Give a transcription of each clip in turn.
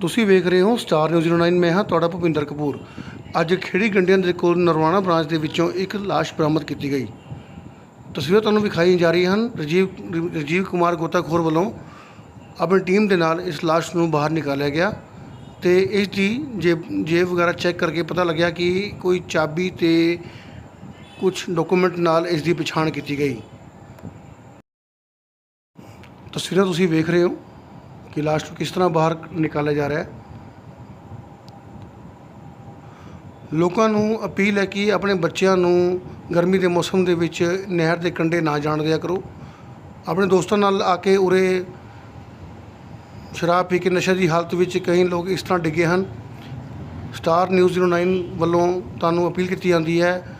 ਤੁਸੀਂ ਵੇਖ ਰਹੇ ਹੋ ਸਟਾਰ ਨਿਊਜ਼ 09 ਮੈਂ ਹਾਂ ਤੁਹਾਡਾ ਭੁਪਿੰਦਰ ਕਪੂਰ। ਅੱਜ ਖੇੜੀ ਗੰਡਿਆਂ ਦੇ ਕੋਲ ਨਰਵਾਣਾ ਬ੍ਰਾਂਚ ਦੇ ਵਿੱਚੋਂ ਇੱਕ ਲਾਸ਼ ਬਰਾਮਦ ਕੀਤੀ ਗਈ। ਤਸਵੀਰਾਂ ਤੁਹਾਨੂੰ ਵਿਖਾਈਆਂ ਜਾ ਰਹੀਆਂ ਹਨ। ਰਜੀਵ ਰਜੀਵ ਕੁਮਾਰ ਗੋਤਾਖੋਰ ਵੱਲੋਂ ਆਪਣੀ ਟੀਮ ਦੇ ਨਾਲ ਇਸ ਲਾਸ਼ ਨੂੰ ਬਾਹਰ ਨਿਕਾਲਿਆ ਗਿਆ ਤੇ ਇਸ ਦੀ ਜੇਬ ਜੇਬ ਵਗੈਰਾ ਚੈੱਕ ਕਰਕੇ ਪਤਾ ਲੱਗਿਆ ਕਿ ਕੋਈ ਚਾਬੀ ਤੇ ਕੁਝ ਡਾਕੂਮੈਂਟ ਨਾਲ ਇਸ ਦੀ ਪਛਾਣ ਕੀਤੀ ਗਈ। ਤਸਵੀਰਾਂ ਤੁਸੀਂ ਵੇਖ ਰਹੇ ਹੋ। ਕਿ ਲਾਸ਼ ਨੂੰ ਕਿਸ ਤਰ੍ਹਾਂ ਬਾਹਰ ਨਿਕਾਲਿਆ ਜਾ ਰਿਹਾ ਹੈ। ਲੋਕਾਂ ਨੂੰ ਅਪੀਲ ਹੈ ਕਿ ਆਪਣੇ ਬੱਚਿਆਂ ਨੂੰ ਗਰਮੀ ਦੇ ਮੌਸਮ ਦੇ ਵਿੱਚ ਨਹਿਰ ਦੇ ਕੰਢੇ ਨਾ ਜਾਣ ਦਿਆ ਕਰੋ। ਆਪਣੇ ਦੋਸਤਾਂ ਨਾਲ ਆ ਕੇ ਉਰੇ ਸ਼ਰਾਬ ਪੀ ਕੇ ਨਸ਼ੇ ਦੀ ਹਾਲਤ ਵਿੱਚ ਕਈ ਲੋਕ ਇਸ ਤਰ੍ਹਾਂ ਡਿੱਗੇ ਹਨ। ਸਟਾਰ ਨਿਊਜ਼ 09 ਵੱਲੋਂ ਤੁਹਾਨੂੰ ਅਪੀਲ ਕੀਤੀ ਜਾਂਦੀ ਹੈ,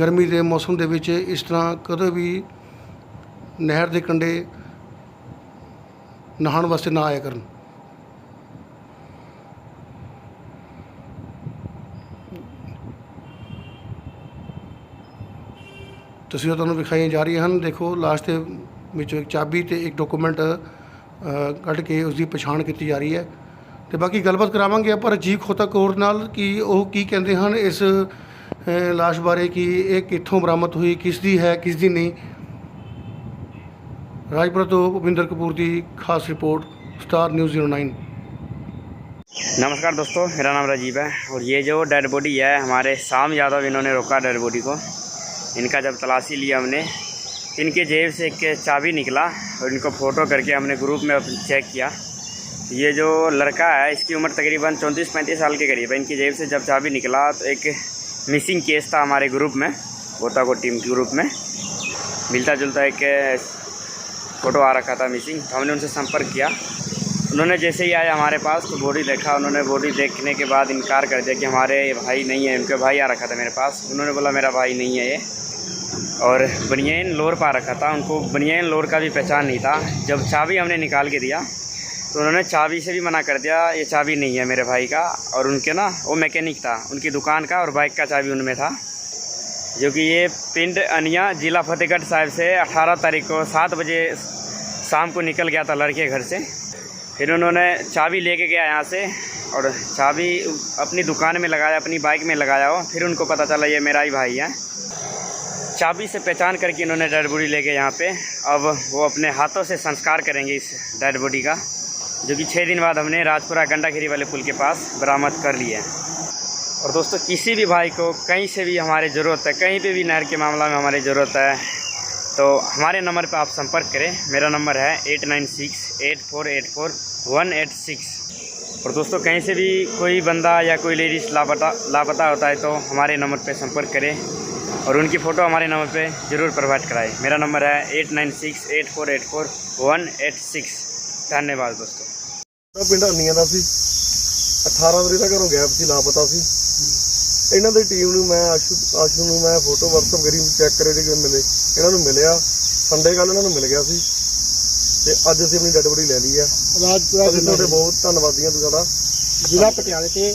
ਗਰਮੀ ਦੇ ਮੌਸਮ ਦੇ ਵਿੱਚ ਇਸ ਤਰ੍ਹਾਂ ਕਦੇ ਵੀ ਨਹਿਰ ਦੇ ਕੰਢੇ ਨਹਾਉਣ ਵਾਸਤੇ ਨਾ ਆਇਆ ਕਰਨ। ਤਸਵੀਰਾਂ ਤੁਹਾਨੂੰ ਵਿਖਾਈਆਂ ਜਾ ਰਹੀਆਂ ਹਨ। ਦੇਖੋ ਲਾਸਟ ਦੇ ਵਿੱਚੋਂ ਇੱਕ ਚਾਬੀ ਤੇ ਇੱਕ ਡਾਕੂਮੈਂਟ ਕੱਢ ਕੇ ਉਸ ਦੀ ਪਛਾਣ ਕੀਤੀ ਜਾ ਰਹੀ ਹੈ। ਤੇ ਬਾਕੀ ਗੱਲਬਾਤ ਕਰਾਵਾਂਗੇ ਆਪਾਂ ਰਜੀਵ ਖੋਤਾ ਕੋਰ ਨਾਲ ਕਿ ਉਹ ਕੀ ਕਹਿੰਦੇ ਹਨ ਇਸ ਲਾਸ਼ ਬਾਰੇ ਕਿ ਇਹ ਕਿੱਥੋਂ ਬਰਾਮਦ ਹੋਈ ਕਿਸ ਦੀ ਹੈ ਕਿਸ ਦੀ ਨਹੀਂ। राजपुरा तो उपिंदर कपूर की खास report, star news zero nine. नमस्कार दोस्तों, मेरा नाम राजीव है और ये जो डेड बॉडी है, हमारे शाम यादव इन्होंने रोका डेड बॉडी को। इनका जब तलाशी लिया हमने, इनके जेब से एक चाबी निकला और इनको फ़ोटो करके हमने ग्रुप में चेक किया। ये जो लड़का है, इसकी उम्र तकरीबन चौंतीस पैंतीस साल के करीब है। इनकी जेब से जब चाबी निकला तो एक मिसिंग केस था हमारे ग्रुप में गोता को टीम ग्रुप में। मिलता जुलता एक फ़ोटो आ रखा था मिसिंग तो हमने उनसे संपर्क किया। उन्होंने जैसे ही आया हमारे पास तो बॉडी देखा। उन्होंने बॉडी देखने के बाद इनकार कर दिया कि हमारे भाई नहीं है, उनके भाई आ रखा था मेरे पास। उन्होंने बोला, मेरा भाई नहीं है ये। और बनियान लोर पा रखा था। उनको बनियान लोर का भी पहचान नहीं था। जब चाबी हमने निकाल के दिया तो उन्होंने चाबी से भी मना कर दिया, ये चाबी नहीं है मेरे भाई का। और उनके ना, वो मैकेनिक था। उनकी दुकान का और बाइक का चाबी उनमें था। जो कि ये पिंड अनिया ज़िला फतेहगढ़ साहिब से 18 तारीख को सात बजे शाम को निकल गया था लड़के घर से। फिर उन्होंने चाबी लेके गया यहाँ से और चाबी अपनी दुकान में लगाया, अपनी बाइक में लगाया हो फिर उनको पता चला ये मेरा ही भाई है। चाबी से पहचान करके इन्होंने डेड बॉडी लेके यहाँ पे, अब वो अपने हाथों से संस्कार करेंगे इस डेड बॉडी का, जो कि छः दिन बाद हमने राजपुरा गंडाखिरी वाले पुल के पास बरामद कर लिया है और दोस्तों किसी भी भाई को कहीं से भी हमारी ज़रूरत है कहीं पे भी नहर के मामला में हमारी ज़रूरत है तो हमारे नंबर पे आप संपर्क करें मेरा नंबर है eight nine six eight four eight four one eight six और दोस्तों कहीं से भी कोई बंदा या कोई लेडीज़ लापता लापता होता है तो हमारे नंबर पे संपर्क करें और उनकी फ़ोटो हमारे नंबर पे ज़रूर प्रोवाइड कराएं मेरा नंबर है eight nine six eight four eight four one eight six धन्यवाद दोस्तों ਮੇਰਾ ਪਿੰਡ ਅੰਨੀਆਂ ਦਾ ਸੀ 18 ਵਜੇ ਤੱਕ ਘਰੋਂ ਗਾਇਬ ਸੀ ਲਾਪਤਾ ਸੀ ਇਹਨਾਂ ਦੀ ਟੀਮ ਨੂੰ ਮੈਂ ਆਸ਼ੂ ਆਸ਼ੂ ਨੂੰ ਮੈਂ ਫੋਟੋ WhatsApp ਕਰੀ ਚੈੱਕ ਕਰੇ ਕਿ ਮਿਲੇ। ਇਹਨਾਂ ਨੂੰ ਮਿਲਿਆ। ਸੰਡੇ ਕੱਲ ਇਹਨਾਂ ਨੂੰ ਮਿਲ ਗਿਆ ਸੀ। ਤੇ ਅੱਜ ਅਸੀਂ ਆਪਣੀ ਡੈਡ ਬੋਡੀ ਲੈ ਲਈ ਆ। ਰਾਜਪੁਰਾ ਅਸੀਂ ਤੁਹਾਡੇ ਬਹੁਤ ਧੰਨਵਾਦੀ ਹਾਂ ਤੁਸੀਂ ਸਾਡਾ। ਜ਼ਿਲ੍ਹਾ ਪਟਿਆਲੇ ਤੇ